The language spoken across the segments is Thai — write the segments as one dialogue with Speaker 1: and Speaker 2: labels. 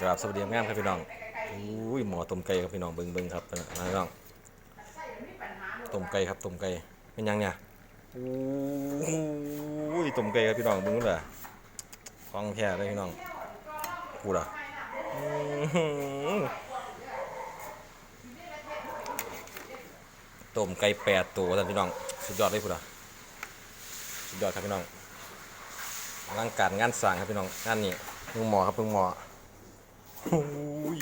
Speaker 1: กราบสวัสดีงามครับพี่น้องอุ้ยหมอต้มไก่ครับพี่น้องเบิ่งเบิ่งครับพี่น้องต้มไก่ครับต้มไก่เป็นยังเนี่ยอุ้ยต้มไก่ครับพี่น้องเบิ่งนู่นล่ะของแท้เลยพี่น้องกูล่ะอื้อหือต้มไก่แปดตัวท่านพี่น้อง สุดยอดเลยพูดล่ะสุดยอดครับพี่น้องอลังการงานสร้างครับพี่น้องงานนี้พิ่งหมอครับพิ่งหมอ โอ้ย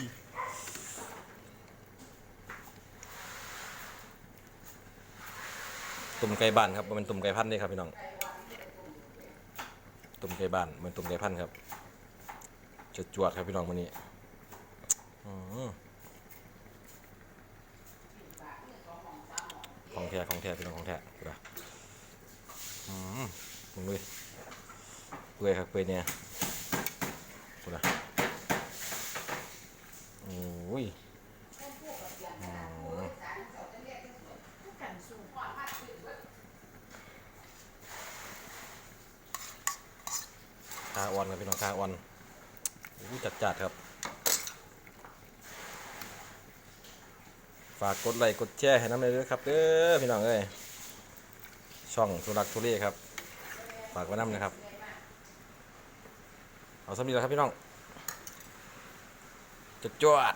Speaker 1: ตุ่มไก่บ้านครับมันเป็นตุ่มไก่พันธุ์เด้ครับพี่น้อง ตุ่มไก่บ้านเหมือนตุ่มไก่พันธุ์ครับจดจวดครับพี่น้องวันนี้ของแท้ของแท้พี่น้องของแท้ดูนะอืมมึงดูดิเปื่อยครับเปื่อยเนี่ยดูนะ อ้ยคาออนครับพี่น้องคาออนอู้จัดจัดครับ ฝากกดไลค์กดแชร์ให้น้ำเลยด้วยครับเด้อพี่น้องเอ้ยช่องทุรักทุเรศครับ ฝากไว้น้ำนะครับ เอาสำนีแล้วครับพี่น้องจดจวด